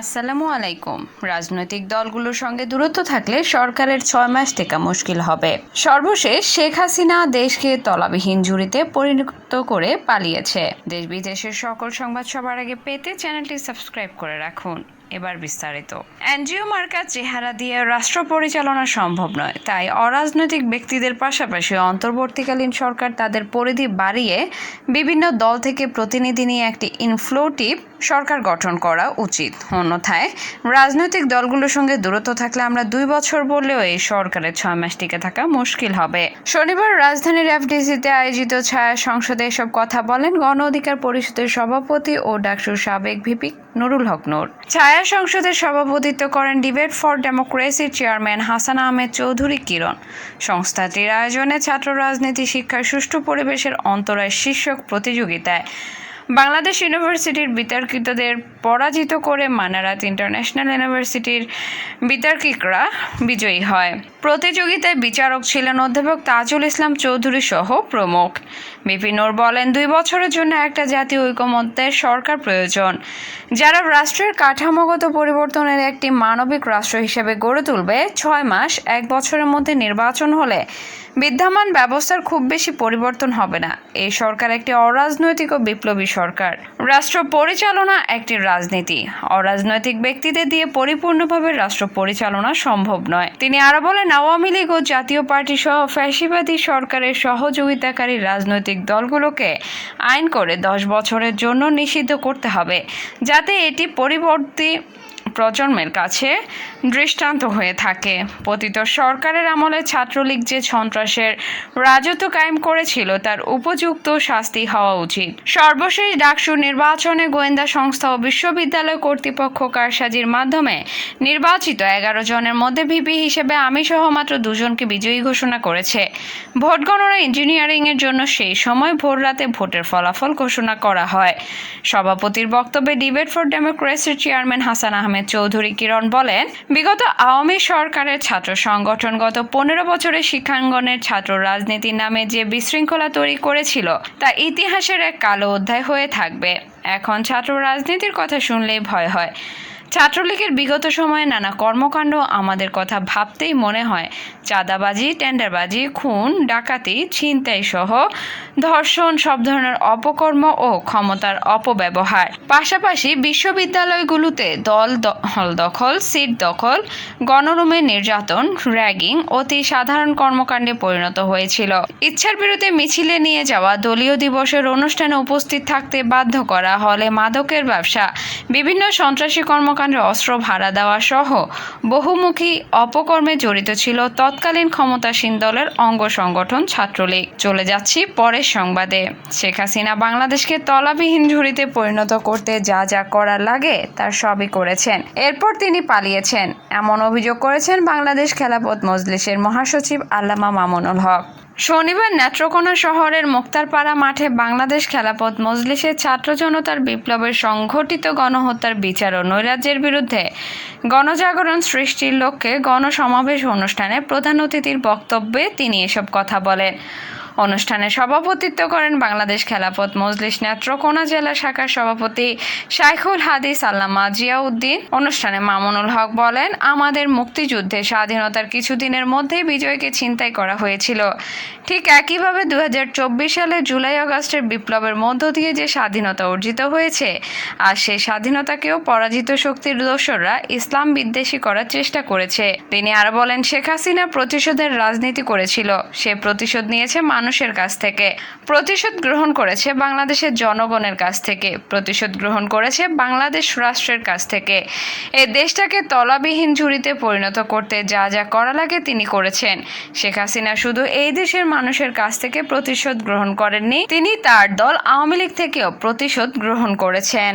আসসালামু আলাইকুম। রাজনৈতিক দলগুলোর সঙ্গে দূরত্ব থাকলে সরকারের ছয় মাস টেকা মুশকিল হবে। সর্বশেষ শেখ হাসিনা দেশকে তলাবিহীন ঝুড়িতে পরিণত করে পালিয়েছে। দেশ বিদেশের সকল সংবাদ সবার আগে পেতে চ্যানেলটি সাবস্ক্রাইব করে রাখুন। এবার বিস্তারিত। এনজিও মার্কার চেহারা দিয়ে রাষ্ট্র পরিচালনা সম্ভব নয়। তাই অরাজনৈতিক ব্যক্তিদের পাশাপাশি অন্তর্বর্তীকালীন সরকার তাদের পরিধি বাড়িয়ে বিভিন্ন দল থেকে প্রতিনিধি নিয়ে একটি ইনফ্লোটিভ সরকার গঠন করা উচিত। অন্যথায়, রাজনৈতিক দলগুলোর সঙ্গে দূরত্ব থাকলে আমরা দুই বছর বললেও এই সরকারের ছয় মাস টিকে থাকা মুশকিল হবে। শনিবার রাজধানীর এফডিসিতে আয়োজিত ছায়া সংসদে এসব কথা বলেন গণ অধিকার পরিষদের সভাপতি ও ডাকসুর সাবেক ভিপি নুরুল হক নূর। ছায়া সংসদের সভাপতিত্ব করেন ডিবেট ফর ডেমোক্রেসির চেয়ারম্যান হাসান আহমেদ চৌধুরী কিরণ। সংস্থাটির আয়োজনে ছাত্র রাজনীতি, শিক্ষার সুষ্ঠু পরিবেশের অন্তরায় শীর্ষক প্রতিযোগিতায় বাংলাদেশ ইউনিভার্সিটির বিতর্কিতদের পরাজিত করে মানারাত ইন্টারন্যাশনাল ইউনিভার্সিটির বিতর্কিকরা বিজয়ী হয়। প্রতিযোগিতায় বিচারক ছিলেন অধ্যাপক তাজুল ইসলাম চৌধুরী সহ প্রমুখ। বিপিনুর বলেন, দুই বছরের জন্য একটা জাতীয় ঐকমত্যের সরকার প্রয়োজন, যারা রাষ্ট্রের কাঠামোগত পরিবর্তনের একটি মানবিক রাষ্ট্র হিসেবে গড়ে তুলবে। ছয় মাস, এক বছরের মধ্যে নির্বাচন হলে বিদ্যমান ব্যবস্থার খুব বেশি পরিবর্তন হবে না। এই সরকার একটি অরাজনৈতিক ও বিপ্লবী সরকার। রাষ্ট্র পরিচালনা একটি রাজনীতি। অরাজনৈতিক ব্যক্তিদের দিয়ে পরিপূর্ণভাবে রাষ্ট্র পরিচালনা সম্ভব নয়। তিনি আরও বলেন, আওয়ামী লীগ ও জাতীয় পার্টি সহ ফ্যাসিবাদী সরকারের সহযোগিতাকারী রাজনৈতিক দলগুলোকে আইন করে দশ বছরের জন্য নিষিদ্ধ করতে হবে, যাতে এটি পরিবর্তী প্রজন্মের কাছে দৃষ্টান্ত হয়ে থাকে। পতিত সরকারের আমলে ছাত্রলীগ যে সন্ত্রাসের রাজত্ব কায়েম করেছিল, তার উপযুক্ত শাস্তি হওয়া উচিত। সর্বশেষ ডাকসু নির্বাচনে গোয়েন্দা সংস্থা ও বিশ্ববিদ্যালয় কর্তৃপক্ষ কারসাজির মাধ্যমে নির্বাচিত এগারো জনের মধ্যে ভিপি হিসেবে আমি সহ মাত্র দুজনকে বিজয়ী ঘোষণা করেছে। ভোট গণনা ইঞ্জিনিয়ারিং এর জন্য সেই সময় ভোর রাতে ভোটের ফলাফল ঘোষণা করা হয়। সভাপতির বক্তব্যে ডিবেট ফর ডেমোক্রেসির চেয়ারম্যান হাসান আহমেদ চৌধুরী কিরণ বলেন, বিগত আওয়ামী সরকারের ছাত্র সংগঠন গত পনেরো বছরে শিক্ষাঙ্গনের ছাত্র রাজনীতির নামে যে বিশৃঙ্খলা তৈরি করেছিল, তা ইতিহাসের এক কালো অধ্যায় হয়ে থাকবে। এখন ছাত্র রাজনীতির কথা শুনলেই ভয় হয়। ছাত্রলীগের বিগত সময়ে নানা কর্মকাণ্ড আমাদের কথা ভাবতেই মনে হয়। চাঁদাবাজি, টেন্ডারবাজি, খুন, ডাকাতি, ছিনতাই সহ ধর্ষণ সব ধরনের অপকর্ম ও ক্ষমতার অপব্যবহার। পাশাপাশি বিশ্ববিদ্যালয়গুলোতে দল দখল দখল, সিট দখল, গণরুমে নির্যাতন, র্যাগিং অতি সাধারণ কর্মকাণ্ডে পরিণত হয়েছিল। ইচ্ছার বিরুদ্ধে মিছিলে নিয়ে যাওয়া দলীয় দিবসের অনুষ্ঠানে উপস্থিত থাকতে বাধ্য করা হলে মাদকের ব্যবসা, বিভিন্ন সন্ত্রাসী কর্মকাণ্ডে অস্ত্র ভাড়া দেওয়া সহ বহুমুখী অপকর্মে জড়িত ছিল তৎকালীন ক্ষমতাসীন দলের অঙ্গ সংগঠন ছাত্রলীগ। চলে যাচ্ছি পরের সংবাদে। শেখ হাসিনা বাংলাদেশকে তলাবিহীন ঝুড়িতে পরিণত করতে যা যা করার লাগে, তার সবই করেছেন। এরপর তিনি পালিয়েছেন। এমন অভিযোগ করেছেন বাংলাদেশ খেলাপথ মজলিসের মহাসচিব আল্লামা মামুনুল হক। শনিবার নেত্রকোনা শহরের মুক্তারপাড়া মাঠে বাংলাদেশ খেলাপথ মজলিসে ছাত্র জনতার বিপ্লবের সংঘটিত গণহত্যার বিচার ও নৈরাজ্যের বিরুদ্ধে গণজাগরণ সৃষ্টির লক্ষ্যে গণসমাবেশ অনুষ্ঠানে প্রধান অতিথির বক্তব্যে তিনি এসব কথা বলেন। অনুষ্ঠানে সভাপতিত্ব করেন বাংলাদেশ খেলাপথ মজলিস নেত্রকোনা জেলা শাখার সভাপতি শাইখুল হাদিস আল্লামা জিয়াউদ্দিন। অনুষ্ঠানে মামুনুল হক বলেন, আমাদের মুক্তিযুদ্ধে স্বাধীনতার কিছুদিনের মধ্যেই বিজয়কে ছিনতাই করা হয়েছিল। ঠিক একইভাবে দু হাজার চব্বিশ সালে জুলাই আগস্টের বিপ্লবের মধ্য দিয়ে যে স্বাধীনতা অর্জিত হয়েছে, আর সেই স্বাধীনতাকেও পরাজিত শক্তির দোসররা ইসলাম বিদ্বেষী করার চেষ্টা করেছে। তিনি আরও বলেন, শেখ হাসিনা প্রতিশোধের রাজনীতি করেছিল। সে প্রতিশোধ নিয়েছে মানুষের কাছ থেকে প্রতিশোধ গ্রহণ করেছে বাংলাদেশের জনগণের কাছ থেকে। প্রতিশোধ গ্রহণ করেছে বাংলাদেশ রাষ্ট্রের কাছ থেকে। এই দেশটাকে তলাবিহীন ঝুড়িতে পরিণত করতে যা যা করা লাগে তিনি করেছেন। শেখ হাসিনা শুধু এই দেশের মানুষের কাছ থেকে প্রতিশোধ গ্রহণ করেননি, তিনি তার দল আওয়ামী লীগ থেকেও প্রতিশোধ গ্রহণ করেছেন।